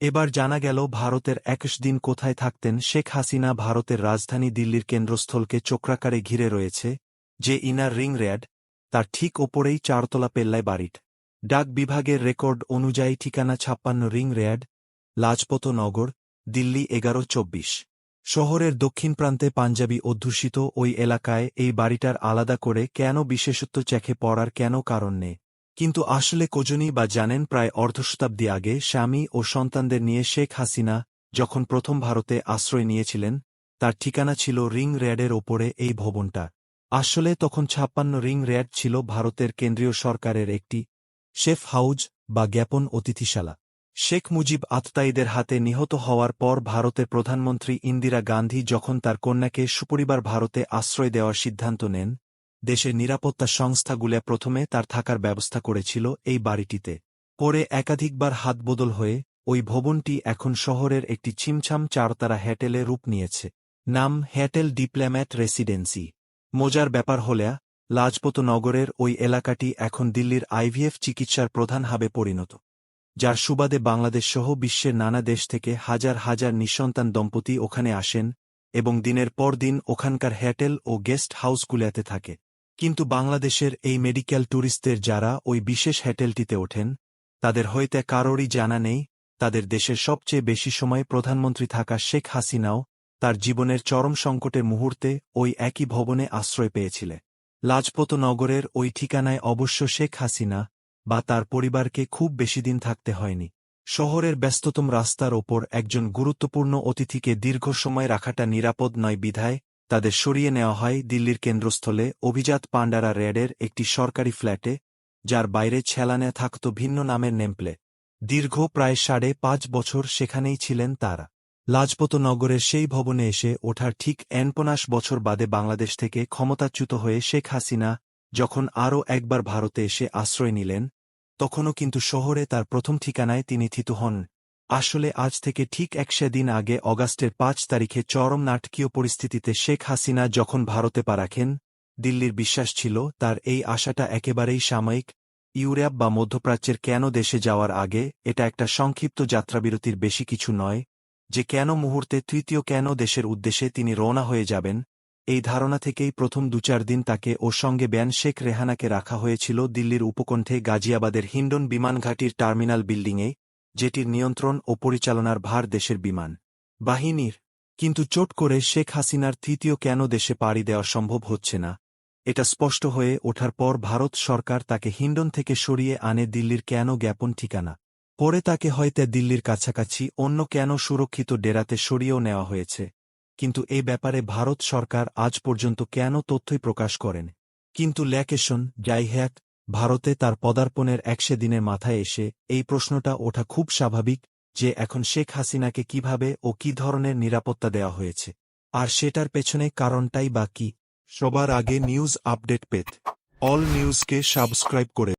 এবার জানা গেল ভারতের একুশ দিন কোথায় থাকতেন শেখ হাসিনা ভারতের রাজধানী দিল্লির কেন্দ্রস্থলকে চক্রাকারে ঘিরে রয়েছে, যে ইনার রিং র্যাড তার ঠিক ওপরেই চারতলা পেল্লায় বাড়িট। ডাক বিভাগের রেকর্ড অনুযায়ী ঠিকানা ছাপ্পান্ন রিং র্যাড লাজপত নগর, দিল্লি এগারো চব্বিশ। শহরের দক্ষিণ প্রান্তে পাঞ্জাবি অধ্যুষিত ওই এলাকায় এই বাড়িটার আলাদা করে কেন বিশেষত্ব চেখে পড়ার কেন কারণ নেই? কিন্তু আসলে কোজনই বা জানেন প্রায় অর্ধশতাব্দী আগে স্বামী ও সন্তানদের নিয়ে শেখ হাসিনা যখন প্রথম ভারতে আশ্রয় নিয়েছিলেন, তার ঠিকানা ছিল রিং র্যাডের ওপরে এই ভবনটা। আসলে তখন ছাপ্পান্ন রিং র্যাড ছিল ভারতের কেন্দ্রীয় সরকারের একটি শেফ হাউজ বা জ্ঞাপন অতিথিশালা। শেখ মুজিব আততায়ীদের হাতে নিহত হওয়ার পর ভারতের প্রধানমন্ত্রী ইন্দিরা গান্ধী যখন তার কন্যাকে সুপরিবার ভারতে আশ্রয় দেওয়ার সিদ্ধান্ত নেন দেশের নিরাপত্তা সংস্থাগুলো প্রথমে তার থাকার ব্যবস্থা করেছিল এই বাড়িটিতে। পরে একাধিকবার হাতবদল হয়ে, ওই ভবনটি এখন শহরের একটি ছিমছাম চারতারা হ্যাটেলে রূপ নিয়েছে। নাম হ্যাটেল ডিপ্লোম্যাট রেসিডেন্সি। মজার ব্যাপার হলেয়া লাজপত নগরের ওই এলাকাটি এখন দিল্লির আইভিএফ চিকিৎসার প্রধান হাবে পরিণত। যার সুবাদে বাংলাদেশসহ বিশ্বের নানা দেশ থেকে হাজার হাজার নিঃসন্তান দম্পতি ওখানে আসেন এবং দিনের পর দিন ওখানকার হ্যাটেল ও গেস্ট হাউসগুলিতে থাকে। কিন্তু বাংলাদেশের এই মেডিকেল ট্যুরিস্টদের যারা ওই বিশেষ হ্যাটেলটিতে ওঠেন, তাদের হইতে কারোরই জানা নেই, তাদের দেশের সবচেয়ে বেশি সময় প্রধানমন্ত্রী থাকা শেখ হাসিনাও তার জীবনের চরম সংকটের মুহূর্তে ওই একই ভবনে আশ্রয় পেয়েছিলে। লাজপত নগরের ওই ঠিকানায় অবশ্য শেখ হাসিনা বা তার পরিবারকে খুব বেশি দিন থাকতে হয়নি। শহরের ব্যস্ততম রাস্তার ওপর একজন গুরুত্বপূর্ণ অতিথিকে দীর্ঘ সময় রাখাটা নিরাপদ নয় বিধায় তাদের সরিয়ে নেওয়া হয় দিল্লির কেন্দ্রস্থলে অভিজাত পাণ্ডারা রেডের একটি সরকারি ফ্ল্যাটে, যার বাইরে ছেলানে থাকত ভিন্ন নামের নেমপ্লে। দীর্ঘ প্রায় সাড়ে পাঁচ বছর সেখানেই ছিলেন তারা। লাজপত নগরের সেই ভবনে এসে ওঠার ঠিক এনপনাশ বছর বাদে বাংলাদেশ থেকে ক্ষমতাচ্যুত হয়ে শেখ হাসিনা যখন আরও একবার ভারতে এসে আশ্রয় নিলেন, তখনও কিন্তু শহরে তার প্রথম ঠিকানায় তিনি থিত হন। আসলে আজ থেকে ঠিক একশো দিন আগে অগাস্টের পাঁচ তারিখে চরম নাটকীয় পরিস্থিতিতে শেখ হাসিনা যখন ভারতে পা রাখেন, দিল্লির বিশ্বাস ছিল তার এই আশাটা একেবারেই সাময়িক। ইউরোপ বা মধ্যপ্রাচ্যের কেন দেশে যাওয়ার আগে এটা একটা সংক্ষিপ্ত যাত্রাবিরতির বেশি কিছু নয়, যে কেন মুহূর্তে তৃতীয় কেন দেশের উদ্দেশ্যে তিনি রওনা হয়ে যাবেন, এই ধারণা থেকেই প্রথম দু চার দিন তাকে ও সঙ্গে ব্যান শেখ রেহানাকে রাখা হয়েছিল দিল্লির উপকণ্ঠে গাজিয়াবাদের হিন্ডন বিমানঘাটির টার্মিনাল বিল্ডিংয়ে। যেটির নিয়ন্ত্রণ ও পরিচালনার ভার দেশের বিমান। বাহিনীর, কিন্তু চোট করে শেখ হাসিনার তৃতীয় কেন দেশে পাড়ি দেওয়া সম্ভব হচ্ছে না? এটা স্পষ্ট হয়ে ওঠার পর ভারত সরকার তাকে হিন্ডন থেকে সরিয়ে আনে দিল্লির কেন জ্ঞাপন ঠিকানা। পরে তাকে হয়তো দিল্লির কাছাকাছি অন্য কেন সুরক্ষিত ডেরাতে সরিয়েও নেওয়া হয়েছে। কিন্তু এই ব্যাপারে ভারত সরকার আজ পর্যন্ত কেন তথ্যই প্রকাশ করেন। কিন্তু ল্যাকেশন যাই হ্যাক ভারতে তার পদার্পণের একশে দিনের মাথায় এসে এই প্রশ্নটা ওঠা খুব স্বাভাবিক যে এখন শেখ হাসিনাকে কীভাবে ও কি ধরনের নিরাপত্তা দেওয়া হয়েছে, আর সেটার পেছনে কারণটাই বা কি, সবার আগে নিউজ আপডেট পেত। অল নিউজকে সাবস্ক্রাইব করে